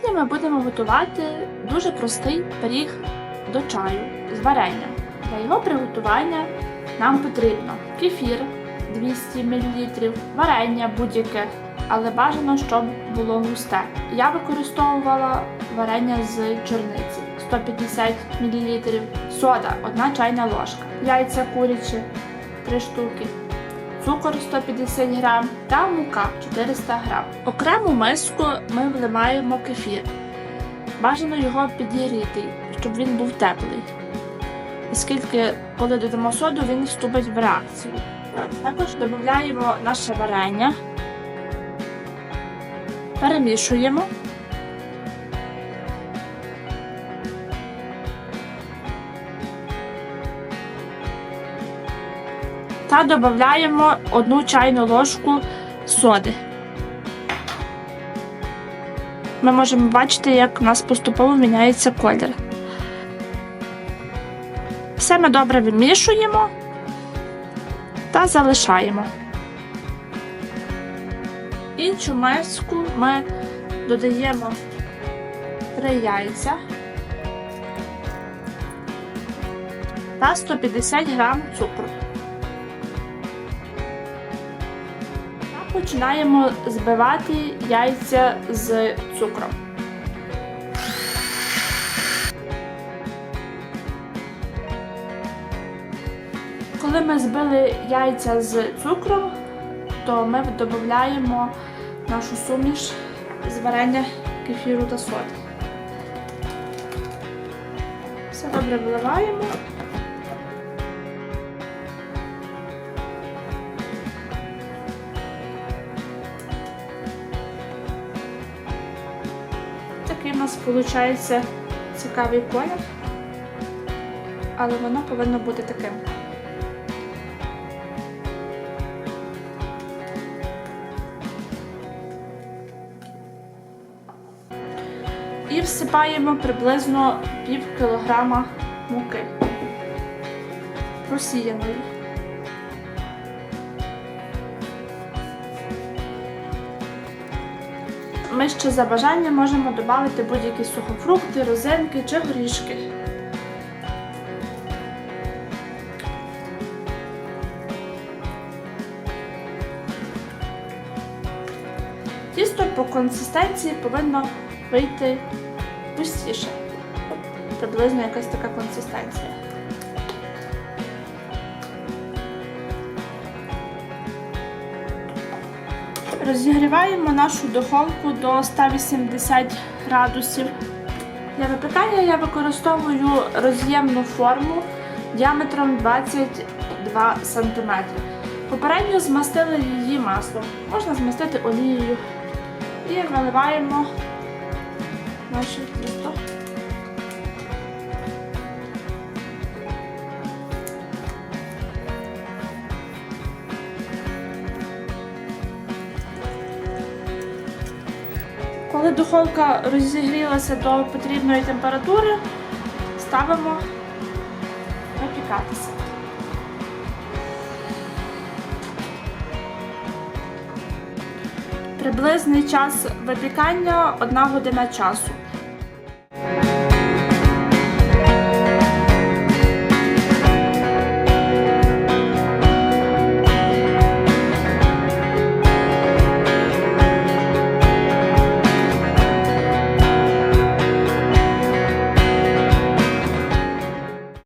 Сьогодні ми будемо готувати дуже простий пиріг до чаю з варенням. Для його приготування нам потрібно кефір 200 мл, варення будь-яке, але бажано, щоб було густе. Я використовувала варення з чорниці 150 мл, сода 1 чайна ложка, яйця курячі 3 штуки, цукор 150 грам та мука 400 грам. Окрему миску ми вливаємо кефір. Бажано його підігріти, щоб він був теплий. Оскільки, коли додамо соду, він вступить в реакцію. Також додаємо наше варення, перемішуємо. Та додаємо одну чайну ложку соди. Ми можемо бачити, як у нас поступово міняється колір. Все ми добре вимішуємо та залишаємо. Іншу миску ми додаємо 3 яйця та 150 грам цукру. Починаємо збивати яйця з цукром. Коли ми збили яйця з цукром, то ми додаємо нашу суміш з варення кефіру та соди. Все добре виливаємо. Такий у нас виходить цікавий колір, але воно повинно бути таким. І всипаємо приблизно пів кілограма муки просіяної. Ми ще за бажанням можемо додати будь-які сухофрукти, розинки чи горішки. Тісто по консистенції повинно вийти густіше. Приблизно якась така консистенція. Розігріваємо нашу духовку до 180 градусів. Для випікання я використовую роз'ємну форму діаметром 22 см. Попередньо змастили її маслом. Можна змастити олією. І виливаємо наше Коли духовка розігрілася до потрібної температури, ставимо випікатися. Приблизний час випікання 1 година часу.